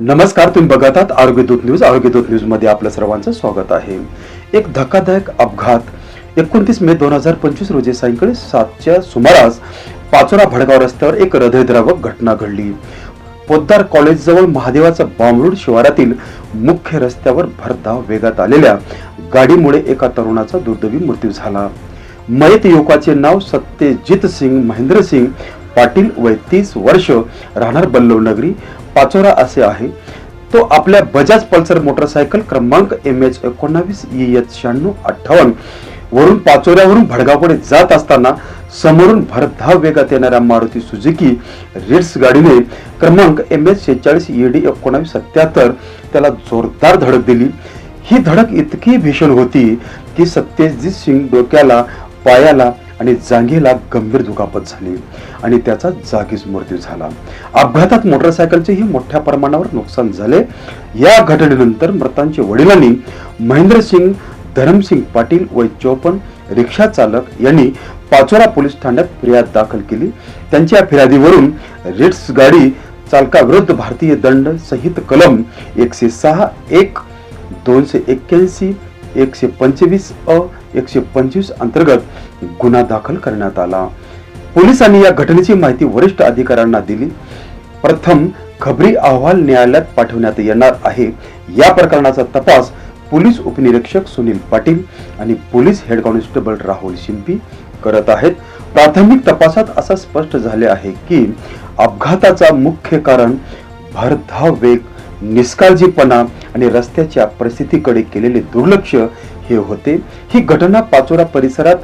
नमस्कार तुम्ही बघत आहात आरोग्यदूत न्यूज. आरोग्यदूत न्यूजमध्ये आपलं सर्वांचं स्वागत आहे. एक धक्कादायक अपघात एकोणतीस मे दोन हजार पंचवीस रोजी सायंकाळी सातच्या सुमारास पाचोरा भडगाव रस्त्यावर एक हृदयद्रावक घटना घडली. पोद्दार कॉलेजजवळ महादेवाचा बांबरूड शिवारातील मुख्य रस्त्यावर भरधाव वेगात आलेल्या गाडीमुळे एका तरुणाचा दुर्दैवी मृत्यू झाला. मयत युवकाचे नाव सत्यजित सिंग महेंद्र सिंग पाटील वय तीस वर्ष राहणार बल्लव नगरी पाचोरा असे आहे. तो आपल्या बजाज पल्सर मोटरसायकल क्रमांक एम एच एकोणावीस ई एच शहाण्णव अठ्ठावन्न वरून पाचोऱ्यावरून भडगावकडे जात असताना समोरून भरधाव वेगात येणाऱ्या मारुती सुझुकी रिट्स गाडीने क्रमांक एम एच शेहेचाळीस ई डी एकोणावीस सत्याहत्तर त्याला जोरदार धडक दिली. ही धडक इतकी भीषण होती की सत्यजित सिंग डोक्याला पायाला आणि जांघेला गंभीर दुखापत झाली आणि त्याचा जागीच मृत्यू झाला. अपघातात मोटरसायकलचेही मोठ्या प्रमाणावर नुकसान झाले. या घटनेनंतर मृतांच्या वडिलांनी महेंद्रसिंग धरमसिंग पाटील व चोपन रिक्षा चालक यांनी पाचोरा पोलीस ठाण्यात फिर्याद दाखल केली. त्यांच्या फिर्यादीवरून रिट्स गाडी चालकाविरुद्ध भारतीय दंड सहित कलम एकशे सहा एक दोनशे एक्क्याऐंशी एकशे पंचवीस अ एकशे पंचवीस अंतर्गत गुन्हा दाखल करण्यात आला. पोलिसांनी या घटनेची माहिती वरिष्ठ अधिकाऱ्यांना दिली. प्रथम खबरी अहवाल न्यायालयात पाठवण्यात येणार आहे. या प्रकरणाचा तपास पोलीस उपनिरीक्षक सुनील पाटील आणि police head constable Rahul Shimpi करत आहेत. प्राथमिक तपासात असं स्पष्ट झाले आहे की अपघाताचा मुख्य कारण भरधाव वेग निष्काळजीपणा आणि रस्त्याच्या परिस्थितीकडे केलेले दुर्लक्ष हे होते. ही घटना पाचोरा परिसरात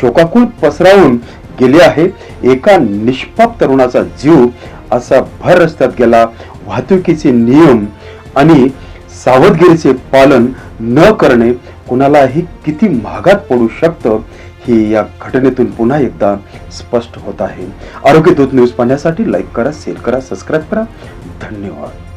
शोकाकुल पसरावून गेली आहे. एका निष्पाप तरुणाचा जीव असा भर रस्त्यात गेला. वाहतुकीचे नियम आणि सावधगिरीचे पालन न करणे कुणालाही किती महागात पडू शकतं हे या घटनेतून पुन्हा एकदा स्पष्ट होत आहे. आरोग्य दूत न्यूज पाहण्यासाठी लाईक करा शेअर करा सबस्क्राईब करा. धन्यवाद.